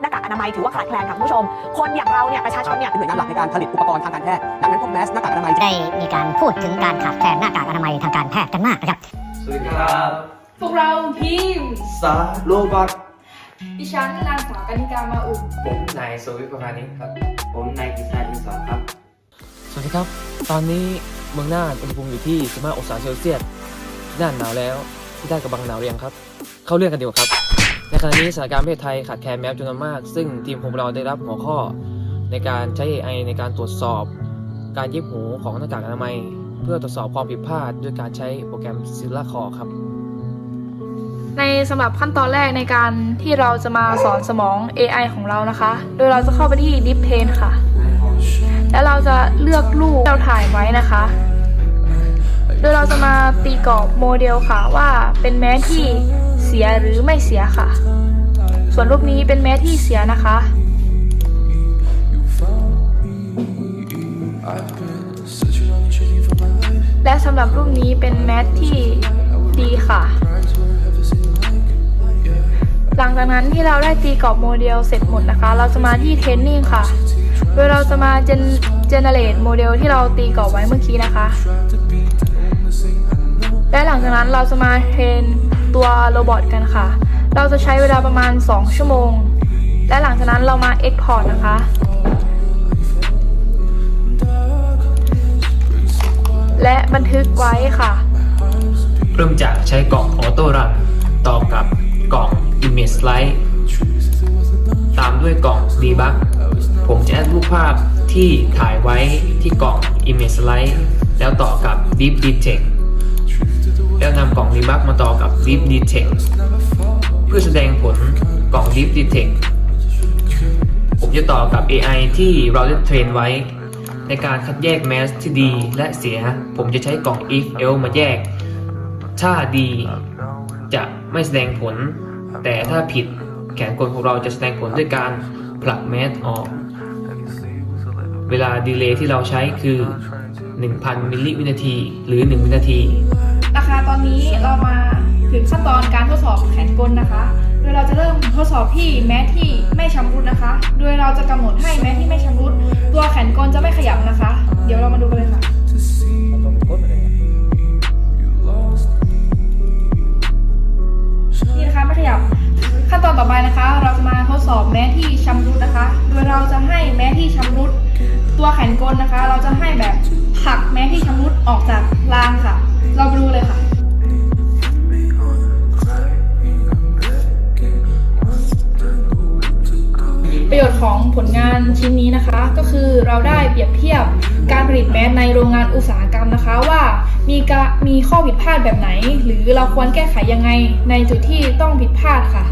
หน้ากากอนามัยถือว่าขาดแคลนค่ะคุณผู้ชม คนอย่างเราเนี่ยประชาชนเนี่ยเป็นหน่วยงานหลักในการผลิตอุปกรณ์ทางการแพทย์ดังนั้นพวกแมสหน้ากากอนามัย ได้มีการพูดถึงการขาดแคลนหน้ากากอนามัยทางการแพทย์กันมากนะครับ สวัสดีครับ พวกเราทีมสาโรบอทดิฉันนางสาวกนิกามาอุ่นผมนายโซวิทประภานิชครับ ผมนายกฤษณาอินสอนครับ สวัสดีครับ ตอนนี้เมืองน่านอุณหภูมิอยู่ที่15องศาเซลเซียสที่น่านหนาวแล้วที่ได้กระบังหนาวหรือยังครับ เข้าเรื่องกันดีกว่าครับ ในขณะนี้สถานการณ์ประเทศไทยขาดแคลนแมสจำนวนมาก ซึ่งทีมของเราได้รับหัวข้อในการใช้ AI ในการตรวจสอบ การเย็บหูของหน้ากากอนามัย เพื่อตรวจสอบความผิดพลาดด้วยการใช้โปรแกรมซิลล่าคอครับ ในสำหรับขั้นตอนแรกในการที่เราจะมาสอนสมอง AI ของเรานะคะ โดยเราจะเข้าไปที่ Deep Paint ค่ะ แล้วเราจะเลือกรูปที่เราถ่ายไว้นะคะ โดยเราจะมาตีกรอบโมเดลค่ะว่าเป็นแม้ที่เสียหรือไม่เสียค่ะ ส่วนรูปนี้เป็นแม้ที่เสียนะคะ และสำหรับรูปนี้เป็นแมทที่ดีค่ะ หลังจากนั้นที่เราได้ตีกรอบโมเดลเสร็จหมดนะคะ เราจะมาที่เทรนนิ่งค่ะ โดยเราจะมาเจนเจเนเรตโมเดลที่เราตีกรอบไว้เมื่อกี้นะคะ และหลังจากนั้นเราจะมาเทรนตัวโรบอทกันค่ะ เราจะใช้เวลาประมาณ 2 ชั่วโมง และหลังจากนั้นเรามา Export นะคะและบันทึกไว้ค่ะ เริ่มจากใช้กล่องออโต้รันต่อกับกล่อง Image Slide ตามด้วยกล่อง Debug ผมจะแอดรูปภาพที่ถ่ายไว้ที่กล่อง Image Slide แล้วต่อกับ Deep Detect แล้วนำกล่อง Debug มาต่อกับ Deep Detect เพื่อแสดงผลกล่อง Deep Detect ผมจะต่อกับ AI ที่เราได้เทรนไว้ ในการคัดแยกแมสที่ดีและเสีย ผมจะใช้กล่อง if else มาแยก ถ้าดีจะไม่แสดงผล แต่ถ้าผิดแขนกลของเราจะแสดงผลด้วยการผลักแมสออก เวลาดีเลย์ที่เราใช้คือ 1,000 มิลลิวินาที หรือ 1 วินาทีนะคะตอนนี้เรามาถึงขั้นตอนการทดสอบแขนกลนะคะ โดยเราจะเริ่มทดสอบที่แม้ที่ไม่ชำรุดนะคะ โดยเราจะกำหนดให้แม้ที่ไม่ชำรุด ตัวแขนกลจะไม่ขยับนะคะ เดี๋ยวเรามาดูกันเลยค่ะ เราจะมาทดสอบแม้ที่ชำรุดนะคะ โดยเราจะให้แม้ที่ชำรุดตัวแขนกลนะคะ เราจะให้แบบผลักแม้ที่ชำรุดออกจากรางค่ะ เราไปดูเลยค่ะประโยชน์ของผลงานชิ้นนี้นะคะก็คือเราได้เปรียบเทียบการผลิตแมสในโรงงานอุตสาหกรรมนะคะว่ามีกมีข้อผิดพลาดแบบไหน หรือเราควรแก้ไขยังไงในจุดที่ต้องผิดพลาดค่ะ